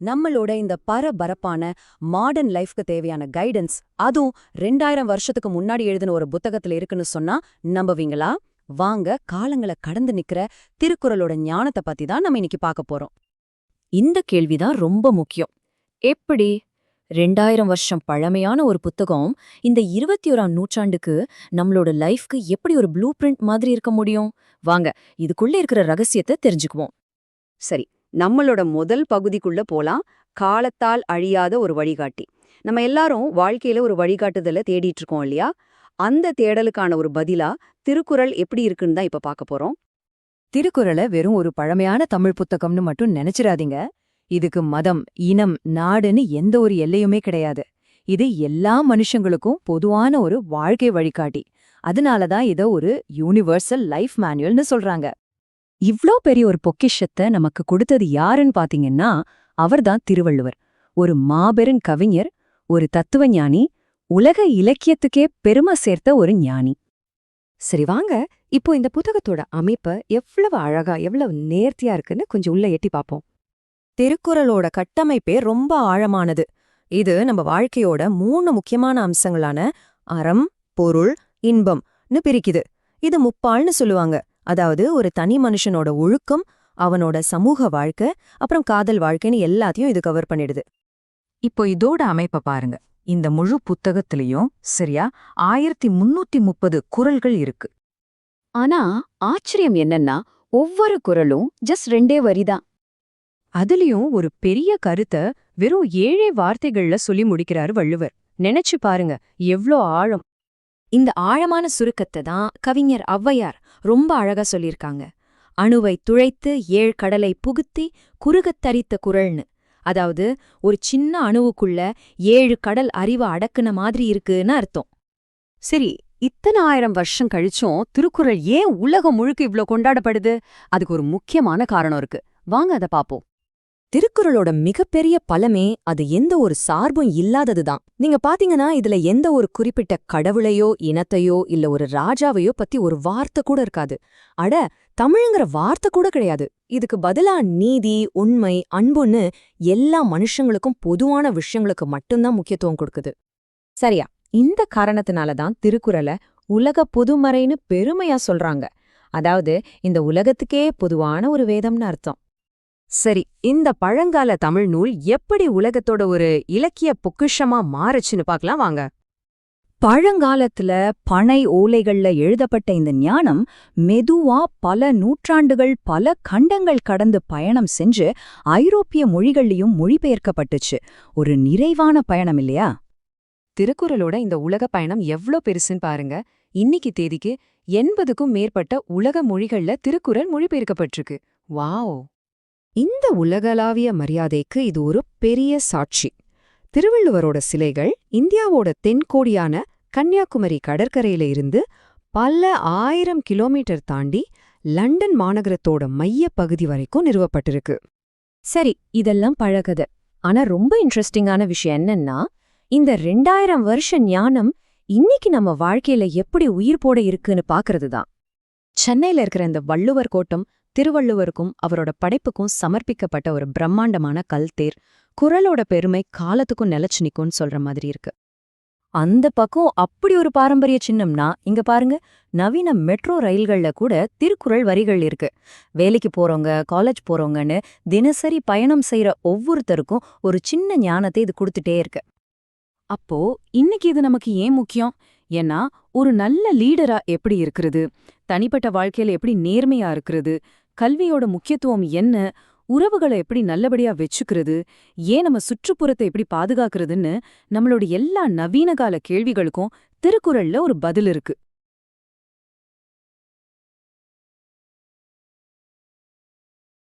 நம்மளோட இந்த பரபரப்பான மாடர்ன் லைஃப்க்கு தேவையான கைடன்ஸ் அதுவும் ரெண்டாயிரம் வருஷத்துக்கு முன்னாடி எழுதின ஒரு புத்தகத்துல இருக்குன்னு சொன்னா நம்புவீங்களா? வாங்க காலங்களை கடந்து நிக்கிற திருக்குறளோட ஞானத்தை பத்தி தான் நம்ம இன்னைக்கு பார்க்க போறோம். இந்த கேள்விதான் ரொம்ப முக்கியம். எப்படி? ரெண்டாயிரம் வருஷம் பழமையான ஒரு புத்தகம் இந்த இருபத்தி ஓராம் நூற்றாண்டுக்கு நம்மளோட லைஃப்க்கு எப்படி ஒரு ப்ளூ பிரிண்ட் மாதிரி இருக்க முடியும்? வாங்க இதுக்குள்ள இருக்கிற ரகசியத்தை தெரிஞ்சுக்குவோம். சரி நம்மளோட முதல் பகுதிக்குள்ள போலாம். காலத்தால் அழியாத ஒரு வழிகாட்டி. நம்ம எல்லாரும் வாழ்க்கையில ஒரு வழிகாட்டுதலை தேடிட்டு இருக்கோம் இல்லையா? அந்த தேடலுக்கான ஒரு பதிலா திருக்குறள் எப்படி இருக்குன்னு தான் இப்ப பார்க்க போறோம். திருக்குறளை வெறும் ஒரு பழமையான தமிழ் புத்தகம்னு மட்டும் நினைச்சிடாதீங்க. இதுக்கு மதம் இனம் நாடுன்னு எந்த ஒரு எல்லையுமே கிடையாது. இது எல்லா மனுஷங்களுக்கும் பொதுவான ஒரு வாழ்க்கை வழிகாட்டி. அதனாலதான் இத ஒரு யூனிவர்சல் லைஃப் மேனுவல்னு சொல்றாங்க. இவ்ளோ பெரிய ஒரு பொக்கிஷத்தை நமக்கு கொடுத்தது யாருன்னு பாத்தீங்கன்னா அவர்தான் திருவள்ளுவர். ஒரு மாபெரும் கவிஞர் ஒரு தத்துவ ஞானி உலக இலக்கியத்துக்கே பெருமை சேர்த்த ஒரு ஞானி. சரி வாங்க. இப்போ இந்த புத்தகத்தோட அமைப்பு எவ்வளவு அழகா எவ்வளவு நேர்த்தியா இருக்குன்னு கொஞ்சம் உள்ள எட்டி பார்ப்போம் திருக்குறளோட கட்டமைப்பே ரொம்ப ஆழமானது. இது நம்ம வாழ்க்கையோட மூணு முக்கியமான அம்சங்களான அறம் பொருள் இன்பம்னு பிரிக்குது. இது முப்பால்னு சொல்லுவாங்க. அதாவது ஒரு தனி மனுஷனோட ஒழுக்கம் அவனோட சமூக வாழ்க்கை அப்புறம் காதல் வாழ்க்கைன்னு எல்லாத்தையும் இது கவர் பண்ணிடுது. இப்போ இதோட அமைப்ப பாருங்க. இந்த முழு புத்தகத்திலையும் சரியா ஆயிரத்தி முன்னூத்தி முப்பது குறள்கள் இருக்கு. ஆனா ஆச்சரியம் என்னன்னா ஒவ்வொரு குறளும் ஜஸ்ட் ரெண்டே வரிதான் அதுலயும் ஒரு பெரிய கருத்த வெறும் ஏழே வார்த்தைகள்ல சொல்லி முடிக்கிறாரு வள்ளுவர். நினைச்சு பாருங்க எவ்ளோ ஆழம். இந்த ஆழமான சுருக்கத்தை தான் கவிஞர் ஔவையார் ரொம்ப அழகா சொல்லியிருக்காங்க. அணுவை துழைத்து ஏழ் கடலை புகுத்தி குறுகத் தரித்த குரல்னு. அதாவது ஒரு சின்ன அணுவுக்குள்ள ஏழு கடல் அறிவை அடக்குன மாதிரி இருக்குன்னு அர்த்தம். சரி இத்தனை ஆயிரம் வருஷம் கழிச்சும் திருக்குறள் ஏன் உலகம் முழுக்க இவ்ளோ கொண்டாடப்படுது? அதுக்கு ஒரு முக்கியமான காரணம் இருக்கு. வாங்க அதை பாப்போம். திருக்குறளோட மிகப்பெரிய பலமே அது எந்த ஒரு சார்பும் இல்லாததுதான். நீங்க பாத்தீங்கன்னா இதுல எந்த ஒரு குறிப்பிட்ட கடவுளையோ இனத்தையோ இல்ல ஒரு ராஜாவையோ பத்தி ஒரு வார்த்தை கூட இருக்காது. அட தமிழ்ங்கிற வார்த்தை கூட கிடையாது. இதுக்கு பதிலா நீதி உண்மை அன்புன்னு எல்லா மனுஷங்களுக்கும் பொதுவான விஷயங்களுக்கு மட்டும்தான் முக்கியத்துவம் கொடுக்குது. சரியா? இந்த காரணத்தினால தான் திருக்குறளை உலக பொதுமறைன்னு பெருமையா சொல்றாங்க. அதாவது இந்த உலகத்துக்கே பொதுவான ஒரு வேதம்னு அர்த்தம். சரி இந்த பழங்கால தமிழ் நூல் எப்படி உலகத்தோட ஒரு இலக்கிய பொக்கிஷமா மாறுச்சுன்னு பார்க்கலாம் வாங்க. பழங்காலத்துல பனை ஓலைகள்ல எழுதப்பட்ட இந்த ஞானம் மெதுவா பல நூற்றாண்டுகள் பல கண்டங்கள் கடந்து பயணம் செஞ்சு ஐரோப்பிய மொழிகள்லயும் மொழிபெயர்க்கப்பட்டுச்சு. ஒரு நிறைவான பயணம் இல்லையா? திருக்குறளோட இந்த உலக பயணம் எவ்ளோ பெருசுன்னு பாருங்க. இன்னைக்கு தேதிக்கு எண்பதுக்கும் மேற்பட்ட உலக மொழிகள்ல திருக்குறள் மொழிபெயர்க்கப்பட்டிருக்கு. வாவ்! இந்த உலகளாவிய மரியாதைக்கு இது ஒரு பெரிய சாட்சி. திருவள்ளுவரோட சிலைகள் இந்தியாவோட தென்கோடியான கன்னியாகுமரி கடற்கரையில இருந்து பல ஆயிரம் கிலோமீட்டர் தாண்டி லண்டன் மாநகரத்தோட மைய பகுதி வரைக்கும் நிறுவப்பட்டிருக்கு. சரி இதெல்லாம் பழகுது ஆனா ரொம்ப இன்ட்ரெஸ்டிங்கான விஷயம் என்னன்னா இந்த ரெண்டாயிரம் வருஷ ஞானம் இன்னைக்கு நம்ம வாழ்க்கையில எப்படி உயிர் போட இருக்குன்னு பாக்குறது தான் சென்னையில இருக்கிற இந்த வள்ளுவர் கோட்டம் திருவள்ளுவருக்கும் அவரோட படைப்புக்கும் சமர்ப்பிக்கப்பட்ட ஒரு பிரம்மாண்டமான கல்தேர் குரலோட பெருமை காலத்துக்கும் நிலச்சு நிக்கும்னு சொல்ற மாதிரி இருக்கு. அந்த பக்கம் அப்படி ஒரு பாரம்பரிய சின்னம்னா இங்க பாருங்க நவீன மெட்ரோ ரயில்கள்ல கூட திருக்குறள் வரிகள் இருக்கு. வேலைக்கு போறவங்க காலேஜ் போறவங்கன்னு தினசரி பயணம் செய்யற ஒவ்வொருத்தருக்கும் ஒரு சின்ன ஞானத்தை இது கொடுத்துட்டே இருக்கு. அப்போ இன்னைக்கு இது நமக்கு ஏன் முக்கியம்? ஏன்னா ஒரு நல்ல லீடரா எப்படி இருக்கிறது? தனிப்பட்ட வாழ்க்கையில எப்படி நேர்மையா இருக்கிறது? கல்வியோட முக்கியத்துவம் என்ன? உறவுகளை எப்படி நல்லபடியா வெச்சுக்கிறது? ஏன் நம்ம சுற்றுப்புறத்தை எப்படி பாதுகாக்கிறதுன்னு நம்மளோட எல்லா நவீன கால கேள்விகளுக்கும் திருக்குறள்ல ஒரு பதில் இருக்கு.